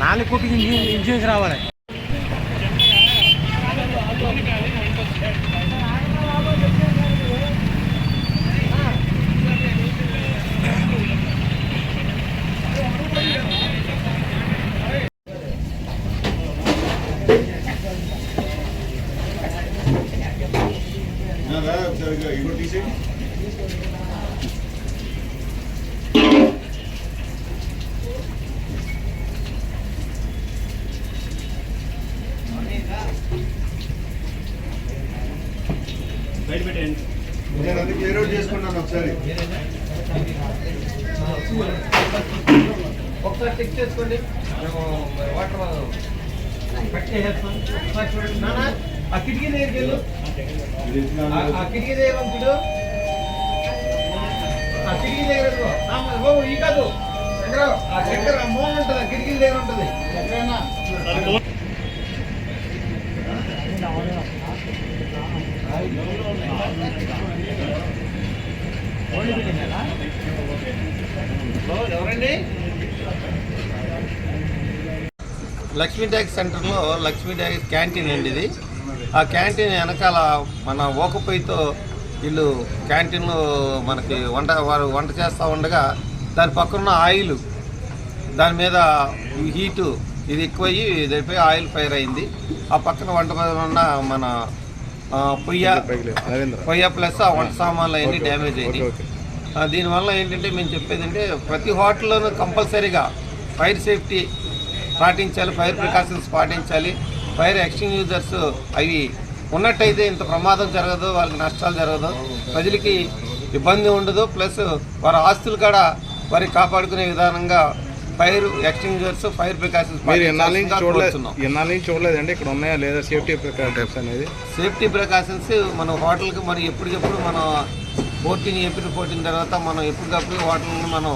రావాలి కోపికి ఇన్సూరెన్స్ రావాలి సరిగ్గా ఇగో నేను అది క్లియర్ అవుట్ చేసుకున్నాను ఒకసారి. ఒకసారి చెక్ చేసుకోండి. వాటర్ ఆ కిటికీ దగ్గరికి వెళ్ళు. ఆ- కిటికీ దగ్గర చూడు ఆ కిటికీ దగ్గర ఈ కాదు. ఆ చక్కెర ఉంటుంది. ఆ కిటికీ దగ్గర ఉంటుంది. ఎవరండి లక్ష్మీ ట్యాక్స్ సెంటర్లో లక్ష్మీ ట్యాక్స్ క్యాంటీన్ అండి ఇది ఆ క్యాంటీన్ వెనకాల మన ఓకపోయితో వీళ్ళు క్యాంటీన్లో మనకి వంట వారు వంట చేస్తూ ఉండగా దాని పక్కన ఆయిల్ దాని మీద హీటు ఇది ఎక్కువయ్యి దానిపై ఆయిల్ ఫైర్ అయింది. ఆ పక్కన వంట మీద ఉన్న మన పొయ్య పొయ్య ప్లస్ ఆ వంట సామాన్లు అవన్నీ డ్యామేజ్ అయింది దీనివల్ల ఏంటంటే మేము చెప్పేది అంటే ప్రతి హోటల్లోనూ కంపల్సరీగా ఫైర్ సేఫ్టీ పాటించాలి ఫైర్ ప్రికాషన్స్ పాటించాలి. ఫైర్ ఎక్స్టింగ్యూజర్స్ అవి ఉన్నట్టయితే ఇంత ప్రమాదం జరగదు వాళ్ళకి నష్టాలు జరగదు ప్రజలకి ఇబ్బంది ఉండదు ప్లస్ వారి ఆస్తులు కూడా వారి కాపాడుకునే విధానంగా ఫైర్ ఎక్స్టింగ్యూజర్స్ ఫైర్ ప్రికాషన్స్ మీరు ఎన్నాళ్ళ నుంచి చూడలేదు. ఎన్నాళ్ళ నుంచి చూడలేదండి ఇక్కడ ఉన్నాయా లేదా సేఫ్టీ ప్రికాషన్స్ అనేది? సేఫ్టీ ప్రికాషన్స్ మన హోటల్కి మనం ఎప్పటికప్పుడు మనం ఫోర్టీన్ ఏప్రిల్ ఫోర్టీన్ తర్వాత మనం ఎప్పటికప్పుడు హోటల్ని మనం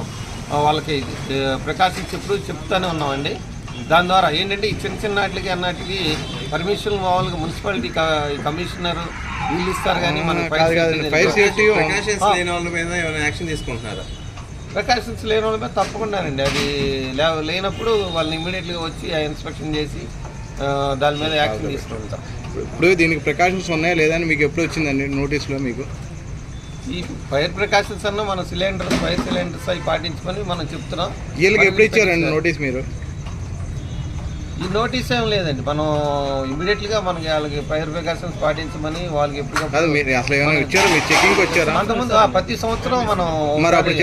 వాళ్ళకి ప్రికాషన్స్ ఎప్పుడు చెప్తూనే ఉన్నామండి. దాని ద్వారా ఏంటంటే ఈ చిన్న చిన్న వాటికి అన్నటికి పర్మిషన్ మామూలుగా మున్సిపాలిటీ కమిషనర్ వీళ్ళు ఇస్తారు కానీ మనం ఫైర్ సేఫ్టీ ప్రికాషన్స్ లేని వాళ్ళ మీద ఏమైనా యాక్షన్ తీసుకుంటున్నారా? ప్రికాషన్స్ లేని వాళ్ళ మీద తప్పకుండానండి. అది లేనప్పుడు వాళ్ళని ఇమీడియట్గా వచ్చి ఇన్స్పెక్షన్ చేసి దాని మీద యాక్షన్ తీసుకుంటాం. ఇప్పుడు దీనికి ప్రికాషన్స్ ఉన్నాయా లేదా అని మీకు ఎప్పుడు వచ్చిందండి నోటీస్లో మీకు? ఈ ఫైర్ ప్రికాషన్స్ అన్న మన సిలిండర్స్ ఫైర్ సిలిండర్స్ అవి పాటించమని మనం చెప్తున్నాం. వీళ్ళకి ఎప్పుడు ఇచ్చారండి నోటీస్ మీరు? ఈ నోటీస్ ఏం లేదండి. మనం ఇమీడియట్గా మనకి వాళ్ళకి ఫైర్ ప్రికాషన్స్ పాటించమని వాళ్ళకి కాదు ఎప్పుడు మీరు అసలు ఏమైనా ఇచ్చారా? మీరు చెకింగ్ వచ్చారా? అంతకుముందు ప్రతి సంవత్సరం మనం